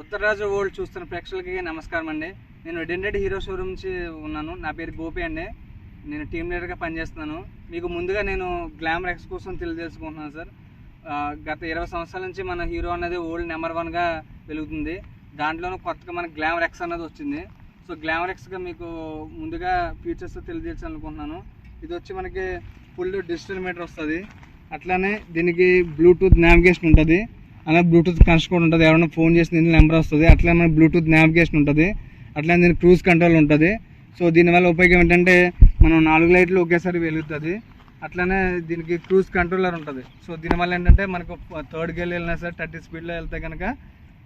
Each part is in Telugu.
ఉత్తరరాజు వరల్డ్ చూస్తున్న ప్రేక్షకులకి నమస్కారం అండి. నేను డెండెడ్ హీరో షోరూమ్ నుంచి ఉన్నాను. నా పేరు గోపి అండి. నేను టీమ్ లీడర్గా పనిచేస్తున్నాను. మీకు ముందుగా నేను గ్లామర్ ఎక్స్ కోసం తెలియజేసుకుంటున్నాను సార్. గత ఇరవై సంవత్సరాల నుంచి మన హీరో అనేది ఓల్డ్ నెంబర్ వన్గా వెలుగుతుంది. దాంట్లోనూ కొత్తగా మన గ్లామర్ ఎక్స్ అనేది వచ్చింది. సో గ్లామర్ ఎక్స్గా మీకు ముందుగా ఫీచర్స్ తెలియజేయాలనుకుంటున్నాను ఇది వచ్చి మనకి ఫుల్ డిజిటల్ మీటర్ వస్తుంది. అట్లానే దీనికి బ్లూటూత్ నావిగేషన్ ఉంటుంది. అలాగే బ్లూటూత్ కనెక్షన్ కూడా ఉంటుంది. ఎవరైనా ఫోన్ చేసిన నెంబర్ వస్తుంది. అట్లా మన బ్లూటూత్ నావిగేషన్ ఉంటుంది. అట్లా దీనికి క్రూజ్ కంట్రోల్ ఉంటుంది. సో దీనివల్ల ఉపయోగం ఏంటంటే మనం నాలుగు లైట్లు ఒకేసారి వెలుగుతుంది. అట్లనే దీనికి క్రూజ్ కంట్రోలర్ ఉంటుంది. సో దీనివల్ల ఏంటంటే మనకు థర్డ్ గేర్ వెళ్ళినా సరే థర్టీ స్పీడ్లో వెళ్తే కనుక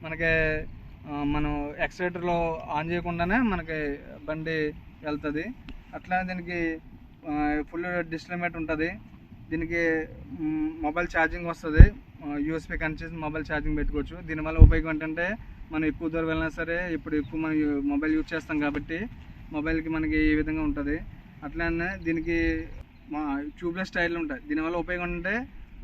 మనకి మనం ఎక్సలేటర్లో ఆన్ చేయకుండానే మనకి బండి వెళ్తుంది. అట్లనే దీనికి ఫుల్ డిస్ప్లే మీటర్ ఉంటుంది. దీనికి మొబైల్ ఛార్జింగ్ వస్తుంది. యూఎస్పీ కనెక్ట్ చేసి మొబైల్ ఛార్జింగ్ పెట్టుకోవచ్చు. దీనివల్ల ఉపయోగం ఏంటంటే మనం ఎక్కువ దూరం వెళ్ళినా సరే ఇప్పుడు ఎక్కువ మనం మొబైల్ యూజ్ చేస్తాం కాబట్టి మొబైల్కి మనకి ఈ విధంగా ఉంటుంది. అట్లానే దీనికి మా ట్యూబ్లెస్ టైర్లు ఉంటాయి. దీనివల్ల ఉపయోగం ఏంటంటే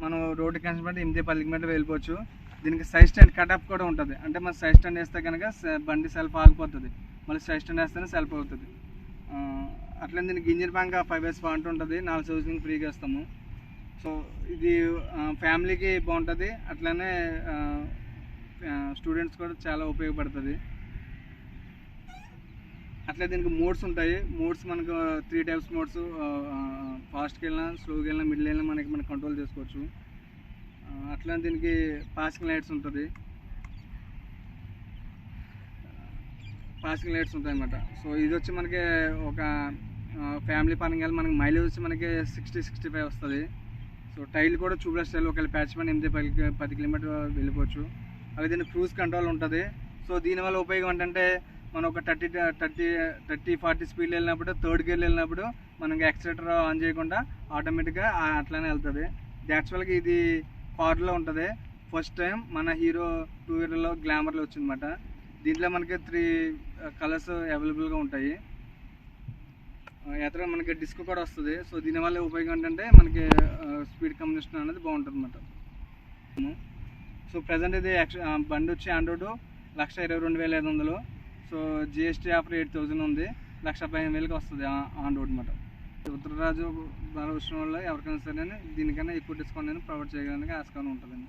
మనం రోడ్డు కనెక్షన్ బట్టి ఎనిమిది పది కిలోమీటర్ వెళ్ళిపోవచ్చు. దీనికి సైడ్ స్టాండ్ కటప్ కూడా ఉంటుంది. అంటే మన సైడ్ స్టాండ్ వేస్తే కనుక బండి సెల్ఫ్ ఆగిపోతుంది. మళ్ళీ సైడ్ స్టాండ్ వేస్తేనే సెల్ఫ్ అవుతుంది. అట్లనే దీనికి engine bank five years point ఉంటుంది. నాలుగు సర్వీసింగ్ ఫ్రీగా ఇస్తాము. ఇది ఫ్యామిలీకి బాగుంటుంది. అట్లనే స్టూడెంట్స్ కూడా చాలా ఉపయోగపడుతుంది. అట్లా దీనికి మోడ్స్ ఉంటాయి. మోడ్స్ మనకు త్రీ టైప్స్ మోడ్స్. ఫాస్ట్కి వెళ్ళినా స్లోకి వెళ్ళినా మిడిల్ వెళ్ళినా మనకి మనం కంట్రోల్ చేసుకోవచ్చు. అట్లా దీనికి పాసింగ్ లైట్స్ ఉంటుంది. పాసింగ్ లైట్స్ ఉంటాయి అన్నమాట సో ఇది వచ్చి మనకి ఒక ఫ్యామిలీ పరంగా మనకి మైలేజ్ వచ్చి మనకి సిక్స్టీ సిక్స్టీ ఫైవ్ వస్తుంది. సో టైల్ కూడా చూబ్లెస్ టైల్ ఒకవేళ ప్యాచ్మెంట్ ఎనిమిది పది పది కిలోమీటర్ వెళ్ళిపోవచ్చు. అలాగే దీని క్రూజ్ కంట్రోల్ ఉంటుంది. సో దీనివల్ల ఉపయోగం ఏంటంటే మనం ఒక thirty thirty thirty forty speed వెళ్ళినప్పుడు థర్డ్ గేర్ వెళ్ళినప్పుడు మనం యాక్సిలేటర్ ఆన్ చేయకుండా ఆటోమేటిక్గా అట్లానే వెళ్తుంది. యాక్చువల్గా ఇది కార్లో ఉంటుంది. ఫస్ట్ టైం మన హీరో టూ వీలర్లో గ్లామర్లో వచ్చిందన్నమాట. దీంట్లో మనకి త్రీ కలర్స్ అవైలబుల్గా ఉంటాయి. ఎത്ര మనకి డిస్క్ కూడా వస్తుంది. సో దీనివల్ల ఉపయోగం ఏంటంటే మనకి స్పీడ్ కమ్యూనికేషన్ అనేది బాగుంటుంది అనమాట సో ప్రజెంట్ ఇది బండి వచ్చి ఆండ్రాయిడ్ లక్ష ఇరవై రెండు వేల ఐదు వందలు. So GST offer eight thousand ఉంది. లక్ష పదిహేను వేలకి వస్తుంది ఆన్ రోడ్ అనమాట ఉత్తరరాజు బాల వచ్చిన వల్ల ఎవరికైనా సరే దీనికన్నా ఎక్కువ డిస్కౌంట్ నేను ప్రొవైడ్ చేయడానికి ఆస్కారం ఉంటుందండి.